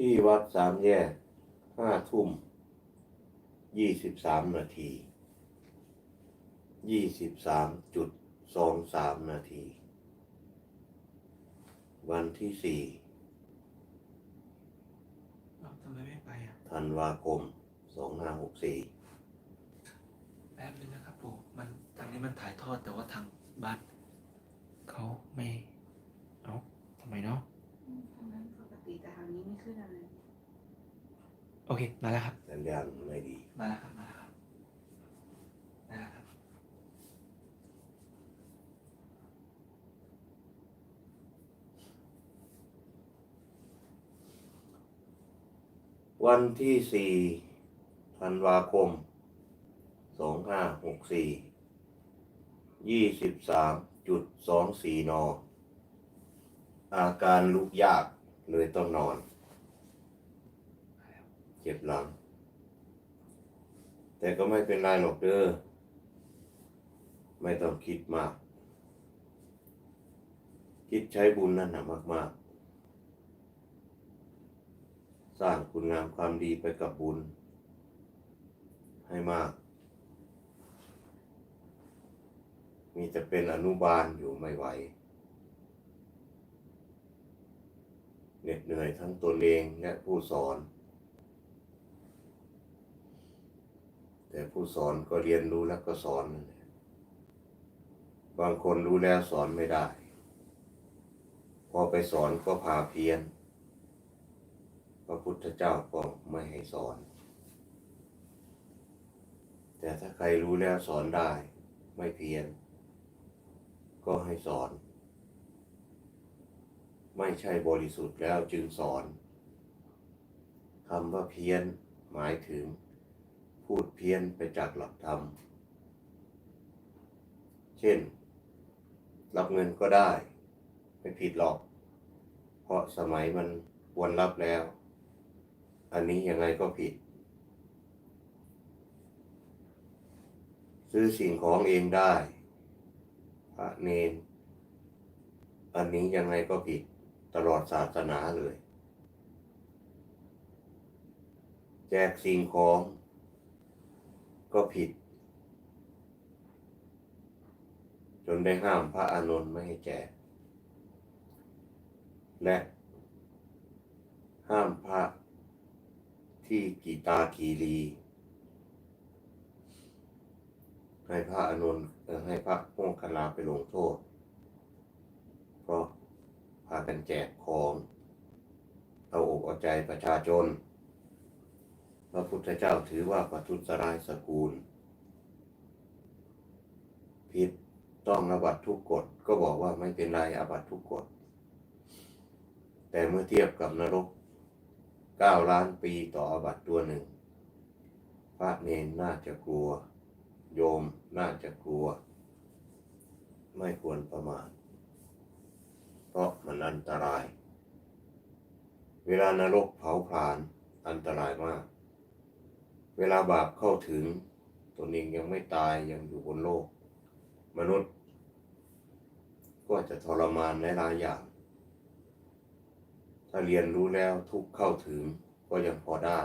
ที่วัดสามแยกห้าทุ่มยี่สิบสามนาทียี่สิบสามจุดสองสามนาที วันที่สี่เอ้าทำไมไม่ไปอะธันวาคมสองห้าหกสี่แป๊บนึงนะครับปู่มันทางนี้มันถ่ายทอดแต่ว่าทางบ้านเขาไม่ เอ้าทำไมเนาะ อืมทางนั้นปกติแต่ทางนี้ไม่ขึ้นอะไร โอ เค มาแล้วครับ สัญญาณไม่ดี มาแล้วครับ มาแล้วครับมาแล้วครับ วันที่สี่ธันวาคมสองห้าหกสี่ยี่สิบสามจุดสองสี่นอาการลุกยากเลยต้องนอนเจ็บหลัง แต่ก็ไม่เป็นไรหรอกเด้อไม่ต้องคิดมาก คิดใช้บุญนั่นนะมาก ๆ สร้างคุณงามความดีไปกับบุญ ให้มาก มีจะเป็นอนุบาลอยู่ไม่ไหวเหน็ดเหนื่อยทั้งตนเองและผู้สอน แต่ผู้สอนก็เรียนรู้แล้วก็สอน บางคนรู้แล้วสอนไม่ได้ พอไปสอนก็พาเพี้ยน พระพุทธเจ้าก็ไม่ให้สอน แต่ถ้าใครรู้แล้วสอนได้ ไม่เพี้ยน ก็ให้สอน ไม่ใช่บริสุทธิ์แล้วจึงสอนคำว่าเพี้ยนหมายถึง พูดเพี้ยนไปจากหลักธรรม เช่น รับเงินก็ได้ ไม่ผิดหรอก เพราะสมัยมันควรรับแล้ว อันนี้ยังไงก็ผิด ซื้อสิ่งของเองได้พระเนน อันนี้ยังไงก็ผิดตลอดศาสนาเลย แจกสิ่งของ ก็ผิด จนได้ห้ามพระอานนท์ไม่ให้แจก และ ห้ามพระที่กีตาคีรี ให้พระอานนท์ให้พระโมคคัลลาไปลงโทษ เพราะพากันแจกของเอาอกเอาใจประชาชน พระพุทธเจ้าถือว่าปทุสรายสกุลผิดต้องอบัตทุกกฎก็บอกว่าไม่เป็นไรอบัตทุกกฎ แต่เมื่อเทียบกับนรกเก้าล้านปีต่ออบัตตัวหนึ่ง พระเนนน่าจะกลัว โยมน่าจะกลัว ไม่ควรประมาทเพราะมันอันตราย เวลานรกเผาผลาญอันตรายมาก เวลาบาปเข้าถึงตนเองยังไม่ตายยังอยู่บนโลก มนุษย์ ก็จะทรมานหลายอย่าง ถ้าเรียนรู้แล้วทุกเข้าถึงก็ยังพอได้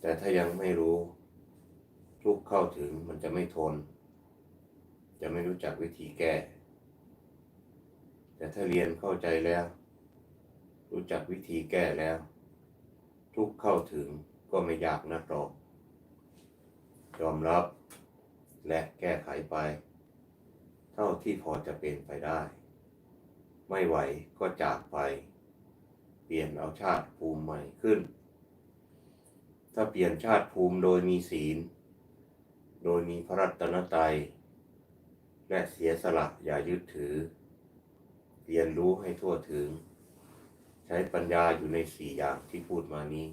แต่ถ้ายังไม่รู้ ทุกเข้าถึงมันจะไม่ทน จะไม่รู้จักวิธีแก้ แต่ถ้าเรียนเข้าใจแล้ว รู้จักวิธีแก้แล้ว ทุกเข้าถึง ก็ไม่ยากนักหรอกยอมรับและแก้ไขไป เท่าที่พอจะเป็นไปได้ ไม่ไหวก็จากไป เปลี่ยนเอาชาติภูมิใหม่ขึ้น ถ้าเปลี่ยนชาติภูมิโดยมีศีล โดยมีพระรัตนตรัย และเสียสละอย่ายึดถือ เรียนรู้ให้ทั่วถึง ใช้ปัญญาอยู่ในสี่อย่างที่พูดมานี้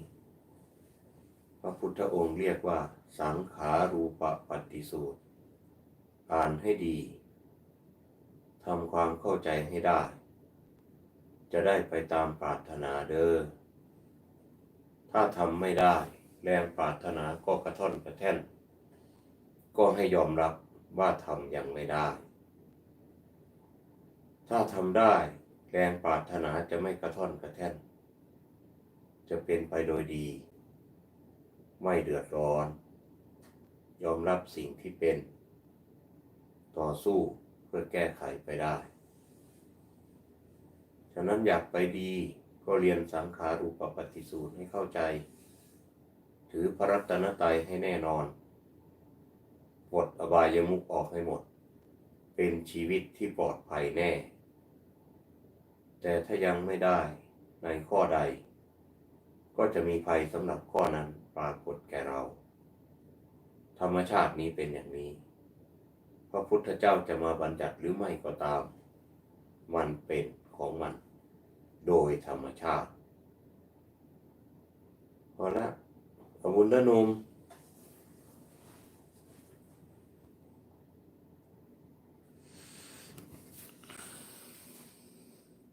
ระพุทธองค์เรียกว่า สังขารูปปฏิสูตร อ่านให้ดีทำความเข้าใจให้ได้ จะได้ไปตามปรารถนาเด้อ ถ้าทำไม่ได้ แรงปรารถนาก็กระท่อนกระแท่น ก็ให้ยอมรับว่าทำยังไม่ได้ ถ้าทำได้ แรงปรารถนาจะไม่กระท่อนกระแท่น จะเป็นไปโดยดี ไม่เดือดร้อน ยอมรับสิ่งที่เป็น ต่อสู้เพื่อแก้ไขไปได้ ฉะนั้นอยากไปดีก็เรียนสังขารูปปฏิสูตรให้เข้าใจ ถือพระรัตนตรัยให้แน่นอนปลดอบายมุกออกให้หมด เป็นชีวิตที่ปลอดภัยแน่ แต่ถ้ายังไม่ได้ในข้อใด ก็จะมีภัยสำหรับข้อนั้น ปรากฏแก่เรา ธรรมชาตินี้เป็นอย่างนี้ พระพุทธเจ้าจะมาบัญญัติหรือไม่ก็ตาม มันเป็นของมัน โดยธรรมชาติพอละขอบคุณนะนม